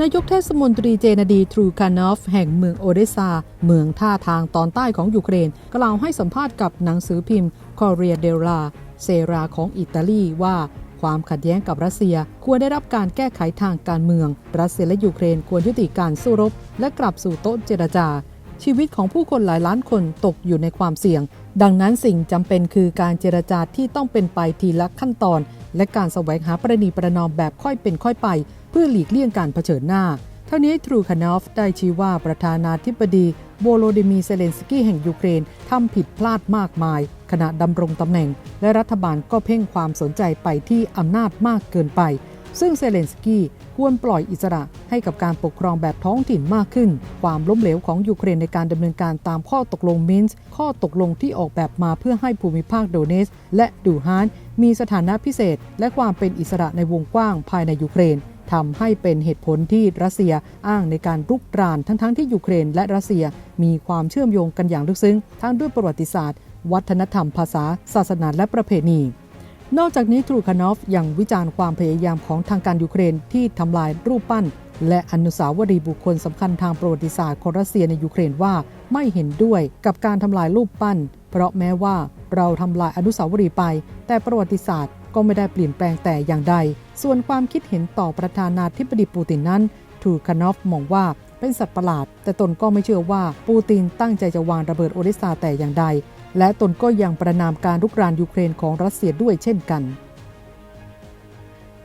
นายกเทศมนตรีเจนาดีทรูคานอฟแห่งเมืองโอเดซา เมืองท่าทางตอนใต้ของยูเครน กล่าวให้สัมภาษณ์กับหนังสือพิมพ์คอเรียเดลาเซราของอิตาลีว่าความขัดแย้งกับรัสเซียควรได้รับการแก้ไขทางการเมือง รัสเซียและยูเครนควรยุติการสู้รบ และกลับสู่โต๊ะเจรจา ชีวิตของผู้คนหลายล้านคนตกอยู่ในความเสี่ยง ดังนั้นสิ่งจำเป็นคือการเจรจาที่ต้องเป็นไปทีละขั้นตอน และการแสวงหาประนีประนอมแบบค่อยเป็นค่อยไป พื่อหลีกเลี่ยงการเผชิญหน้าเท่านี้ทรูคานอฟได้ชี้ว่าประธานาธิบดีโวโลดิมีเซเลนสกี้แห่งยูเครนทำผิดพลาดมากมาย ขณะดำรงตำแหน่ง และรัฐบาลก็เพ่งความสนใจไปที่อำนาจมากเกินไป ซึ่งเซเลนสกี้ควรปล่อยอิสระให้กับการปกครองแบบท้องถิ่นมากขึ้น ความล้มเหลวของยูเครนในการดำเนินการตามข้อตกลงมินส์ข้อตกลงที่ออกแบบมาเพื่อให้ภูมิภาคโดเนส และดูฮานมีสถานะพิเศษ และความเป็นอิสระในวงกว้างภายในยูเครน ทำให้เป็นเหตุผลที่รัสเซียอ้างในการรุกรานทั้งๆทที่ยูเครนและรัสเซียมีความเชื่อมโยงกันอย่างลึกซึ้ง ทั้งด้วยประวัติศาสตร์ วัฒนธรรม ภาษา ศาสนาและประเพณี นอกจากนี้ทรูคานอฟยังวิจารณ์ความพยายามของทางการยูเครนที่ทำลายรูปปั้น และอนุสาวรีย์บุคคลสำคัญทางประวัติศาสตร์ของรัสเซียในยูเครนว่าไม่เห็นด้วยกับการทำลายรูปปั้น เพราะแม้ว่าเราทำลายอนุสาวรีย์ไป แต่ประวัติศาสตร์ก็ไม่ได้เปลี่ยนแปลงแต่อย่างใด ส่วนความคิดเห็นต่อประธานาธิบดีปูตินนั้นทูกคานอฟมองว่าเป็นสัตว์ประหลาด แต่ตนก็ไม่เชื่อว่าปูตินตั้งใจจะวางระเบิดโอเดสซาแต่อย่างใด และตนก็ยังประนามการรุกรานยูเครนของรัสเซียด้วยเช่นกัน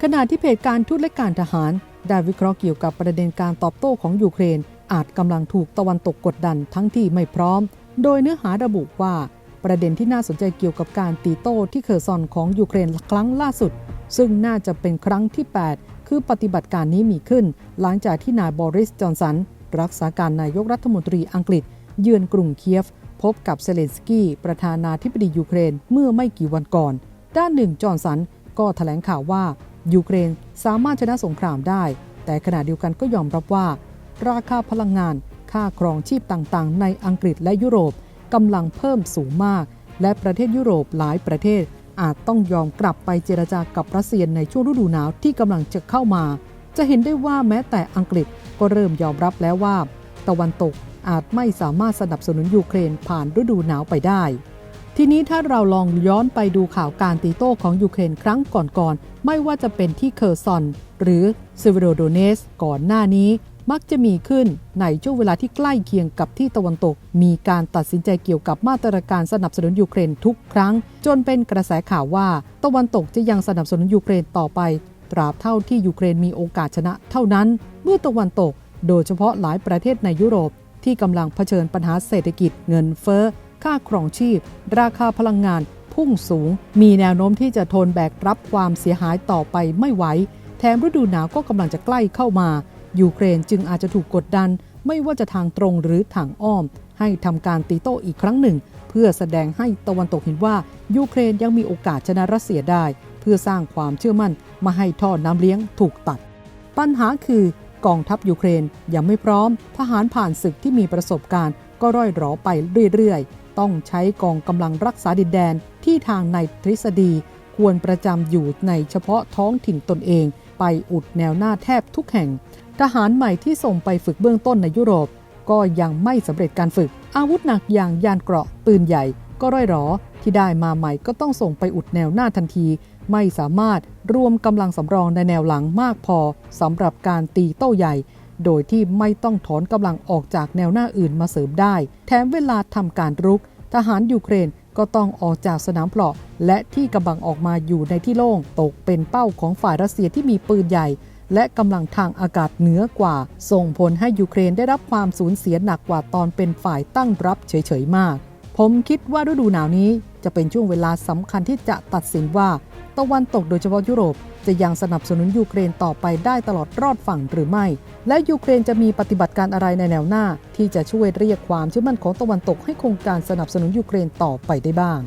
ขณะที่เพจการทูตและการทหาร ได้วิเคราะห์เกี่ยวกับประเด็นการตอบโต้ของยูเครน อาจกำลังถูกตะวันตกกดดันทั้งที่ไม่พร้อม โดยเนื้อหาระบุว่าประเด็นที่น่าสนใจเกี่ยวกับการตีโต้ที่เคอร์ซอนของยูเครนครั้งล่าสุด ซึ่งน่าจะเป็นครั้งที่ 8 คือปฏิบัติการนี้มีขึ้น หลังจากที่นายบริส จอนสัน รักษาการนายกรัฐมนตรีอังกฤษ เยือนกรุงเคียฟ พบกับเซเลนสกี้ ประธานาธิบดียูเครนเมื่อไม่กี่วันก่อน ด้านหนึ่งจอนสันก็ถแถลงข่าวว่ายูเครนสามารถชนะสงครามได้ แต่ขณะเดียวกันก็ยอมรับว่า ราคาพลังงาน ค่าครองชีพต่างๆ ในอังกฤษและยุโรปกำลังเพิ่มสูงมาก และประเทศยุโรปหลายประเทศ อาจต้องยอมกลับไปเจรจากับรัสเซียในช่วงฤดูหนาวที่กำลังจะเข้ามา จะเห็นได้ว่าแม้แต่อังกฤษก็เริ่มยอมรับแล้วว่า ตะวันตกอาจไม่สามารถสนับสนุนยูเครนผ่านฤดูหนาวไปได้ ทีนี้ถ้าเราลองย้อนไปดูข่าวการตีโต้ของยูเครนครั้งก่อนๆไม่ว่าจะเป็นที่เคอร์ซอน หรือซิวโรโดเนสก่อนหน้านี้ มักจะมีขึ้นในช่วงเวลาที่ใกล้เคียงกับที่ตะวันตก มีการตัดสินใจเกี่ยวกับมาตรการสนับสนุนยูเครนทุกครั้ง จนเป็นกระแสข่าวว่า ตะวันตกจะยังสนับสนุนยูเครนต่อไป ตราบเท่าที่ยูเครนมีโอกาสชนะเท่านั้น เมื่อตะวันตก โดยเฉพาะหลายประเทศในยุโรป ที่กำลังเผชิญปัญหาเศรษฐกิจเงินเฟ้อค่าครองชีพ ราคาพลังงาน พุ่งสูง มีแนวโน้มที่จะทนแบกรับความเสียหายต่อไปไม่ไหวแถมฤดูหนาวก็กำลังจะใกล้เข้ามา ยูเครนจึงอาจจะถูกกดดัน ไม่ว่าจะทางตรงหรือทางอ้อม ให้ทำการตีโต้อีกครั้งหนึ่ง เพื่อแสดงให้ตะวันตกเห็นว่า ยูเครนยังมีโอกาสชนะรัสเซียได้ เพื่อสร้างความเชื่อมั่นมาให้ท่อน้ำเลี้ยงถูกตัด ปัญหาคือกองทัพยูเครนยังไม่พร้อม ทหารผ่านศึกที่มีประสบการณ์ ก็ร่อยหรอไปเรื่อยๆ ต้องใช้กองกำลังรักษาดินแดนที่ทางในทฤษฎี ควรประจำอยู่ในเฉพาะท้องถิ่นตนเอง ไปอุดแนวหน้าแทบทุกแห่ง ทหารใหม่ที่ส่งไปฝึกเบื้องต้นในยุโรป ก็ยังไม่สำเร็จการฝึก อาวุธหนักอย่างยานเกราะปืนใหญ่ก็ร่อยหรอ ที่ได้มาใหม่ก็ต้องส่งไปอุดแนวหน้าทันที ไม่สามารถรวมกำลังสำรองในแนวหลังมากพอสำหรับการตีโต้ใหญ่ โดยที่ไม่ต้องถอนกำลังออกจากแนวหน้าอื่นมาเสริมได้ แถมเวลาทำการรุก ทหารยูเครนก็ต้องออกจากสนามเปราะ และที่กำลังออกมาอยู่ในที่โล่งตกเป็นเป้าของฝ่ายรัสเซียที่มีปืนใหญ่ และกำลังทางอากาศเหนือกว่า ส่งผลให้ยูเครนได้รับความสูญเสียหนักกว่าตอนเป็นฝ่ายตั้งรับเฉยๆมาก ผมคิดว่าฤดูหนาวนี้จะเป็นช่วงเวลาสำคัญที่จะตัดสินว่า ตะวันตกโดยเฉพาะยุโรป จะยังสนับสนุนยูเครนต่อไปได้ตลอดรอดฝั่งหรือไม่ และยูเครนจะมีปฏิบัติการอะไรในแนวหน้า ที่จะช่วยเรียกความเชื่อมั่นของตะวันตกให้คงการสนับสนุนยูเครนต่อไปได้บ้าง